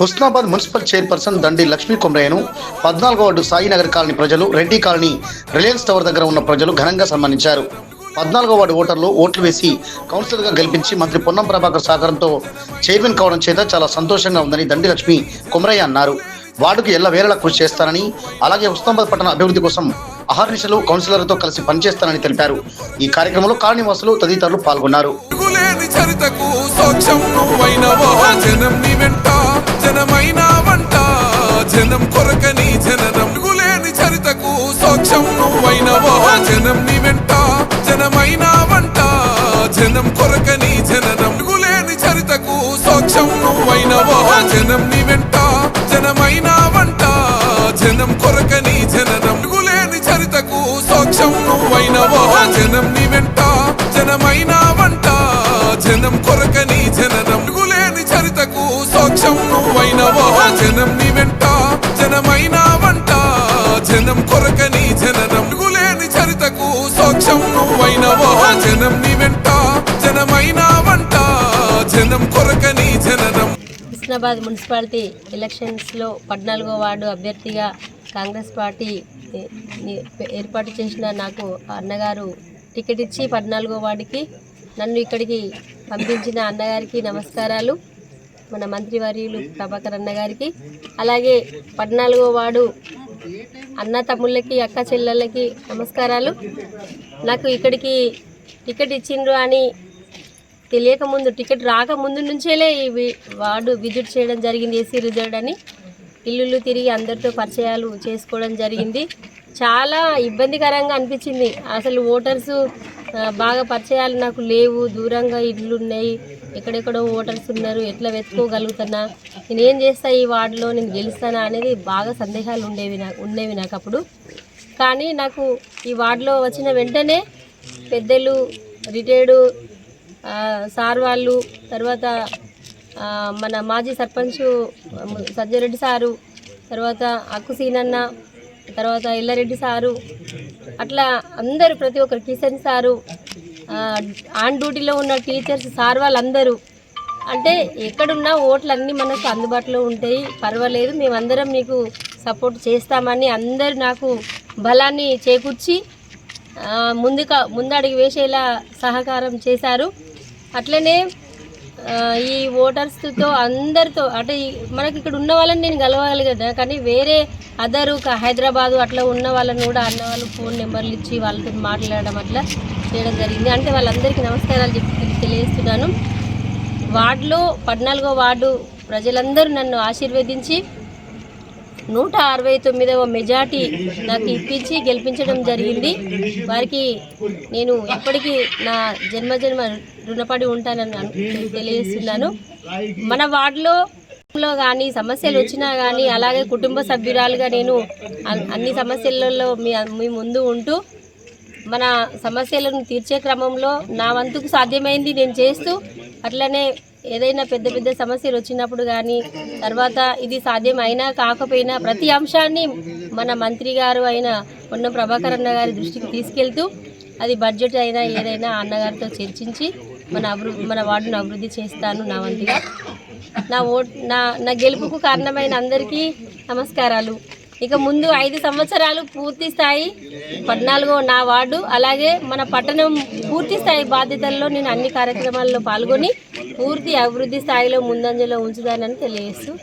Husnabad municipal chairperson Dandi Lakshmi కొమరయ్యను పద్నాలుగో ward Sainagar colony ప్రజలు రెడ్డి కాలనీ రిలయన్స్ టవర్ దగ్గర ఉన్న ప్రజలు ఘనంగా సన్మానించారు. పద్నాలుగో వార్డు ఓటర్లు ఓట్లు వేసి కౌన్సిలర్గా గెలిపించి మంత్రి పొన్నం ప్రభాకర్ సహకారంతో చైర్మన్ కావడం చేత చాలా సంతోషంగా ఉందని దండి లక్ష్మి కొమరయ్య అన్నారు. వార్డుకు ఎల్లవేళలా కృషి చేస్తానని అలాగే హుస్నాబాద్ పట్టణ అభివృద్ధి కోసం అహర్నిశలు కౌన్సిలర్తో కలిసి పనిచేస్తానని తెలిపారు. ఈ కార్యక్రమంలో కాలనీవాసులు తదితరులు పాల్గొన్నారు. జనం కొరకని జననం. తిరుగులేని చరితకు సోక్షం నువ్వైనవో. జనం నీ వెంట జనమైన వంట జనం కొరకని జననం. తిరుగులేని చరితకు సోక్షం నువ్వైనవో. జనం నువ్వైనవో జనం నీ వెంట జనమైన వంట జనం కొరకని జననం. హుస్నాబాద్ మున్సిపాలిటీ ఎలక్షన్స్లో పద్నాలుగో వార్డు అభ్యర్థిగా కాంగ్రెస్ పార్టీ ఏర్పాటు చేసిన నాకు ఆ అన్నగారు టికెట్ ఇచ్చి పద్నాలుగో వార్డుకి నన్ను ఇక్కడికి పంపించిన అన్నగారికి నమస్కారాలు మన మంత్రివర్యులు ప్రభాకర్ అన్నగారికి. అలాగే పద్నాలుగో వార్డు అన్న తమ్ముళ్ళకి అక్క చెల్లెళ్ళకి నమస్కారాలు. నాకు ఇక్కడికి టికెట్ ఇచ్చిండ్రు అని తెలియక ముందు టికెట్ రాక ముందు నుంచేలే ఈ వార్డు విజిట్ చేయడం జరిగింది ఏసీ రిజర్వ్ అని. ఇల్లులు తిరిగి అందరితో పరిచయాలు చేసుకోవడం జరిగింది. చాలా ఇబ్బందికరంగా అనిపించింది. అసలు ఓటర్స్ బాగా పరిచయాలు నాకు లేవు దూరంగా ఇళ్ళు ఉన్నాయి ఎక్కడెక్కడో ఓటర్స్ ఉన్నారు ఎట్లా వెతుకోగలుగుతున్నా నేను ఏం చేస్తా ఈ వార్డులో నేను గెలుస్తానా అనేది బాగా సందేహాలు ఉండేవి నాకు ఉండేవి నాకు అప్పుడు. కానీ నాకు ఈ వార్డులో వచ్చిన వెంటనే పెద్దలు రిటైర్డు సార్ వాళ్ళు తర్వాత మన మాజీ సర్పంచ్ సజ్జరెడ్డి సారు తర్వాత అక్కు సీనన్న తర్వాత ఎల్లారెడ్డి సారు అట్లా అందరూ ప్రతి ఒక్కరు కిషన్ సారు ఆన్ డ్యూటీలో ఉన్న టీచర్స్ సార్ వాళ్ళందరూ. అంటే ఎక్కడున్నా ఓట్లు అన్నీ మనకు అందుబాటులో ఉంటాయి. పర్వాలేదు మేమందరం మీకు సపోర్ట్ చేస్తామని అందరూ నాకు బలాన్ని చేకూర్చి ముందుగా ముందుక ముందడుగు వేసేలా సహకారం చేశారు. అట్లనే ఈ ఓటర్స్తో అందరితో అంటే మనకి ఇక్కడ ఉన్న వాళ్ళని నేను కలవాలి కదా కానీ వేరే అదరు హైదరాబాదు అట్లా ఉన్న వాళ్ళని కూడా అన్న వాళ్ళు ఫోన్ నెంబర్లు ఇచ్చి వాళ్ళతో మాట్లాడడం అట్లా చేయడం జరిగింది. అంటే వాళ్ళందరికీ నమస్కారాలు చెప్పి తెలియజేస్తున్నాను. వార్డులో పద్నాలుగో వార్డు ప్రజలందరూ నన్ను ఆశీర్వదించి నూట అరవై తొమ్మిదవ మెజార్టీ నాకు ఇప్పించి గెలిపించడం జరిగింది. వారికి నేను ఎప్పటికీ నా జన్మ జన్మ రుణపడి ఉంటానని తెలియజేస్తున్నాను. మన వార్డులో లో కానీ సమస్యలు వచ్చినా కానీ అలాగే కుటుంబ సభ్యురాలుగా నేను అన్ని సమస్యలలో మీ మీ ముందు ఉంటూ మన సమస్యలను తీర్చే క్రమంలో నా వంతుకు సాధ్యమైంది నేను చేస్తూ అట్లనే ఏదైనా పెద్ద పెద్ద సమస్యలు వచ్చినప్పుడు కానీ తర్వాత ఇది సాధ్యం అయినా కాకపోయినా ప్రతి అంశాన్ని మన మంత్రి గారు అయిన పొన్నం ప్రభాకర్ అన్న గారి దృష్టికి తీసుకెళ్తూ అది బడ్జెట్ అయినా ఏదైనా అన్నగారితో చర్చించి మన అభివృద్ధి మన వార్డును అభివృద్ధి చేస్తాను నా వంతుగా. నా ఓట్ నా నా గెలుపుకు కారణమైన అందరికీ నమస్కారాలు. ఇక ముందు ఐదు సంవత్సరాలు పూర్తి స్థాయి పద్నాలుగో నా వార్డు అలాగే మన పట్టణం పూర్తి స్థాయి బాధ్యతల్లో నేను అన్ని కార్యక్రమాల్లో పాల్గొని పూర్తి అభివృద్ధి స్థాయిలో ముందంజలో ఉంచుదానని తెలియజేస్తూ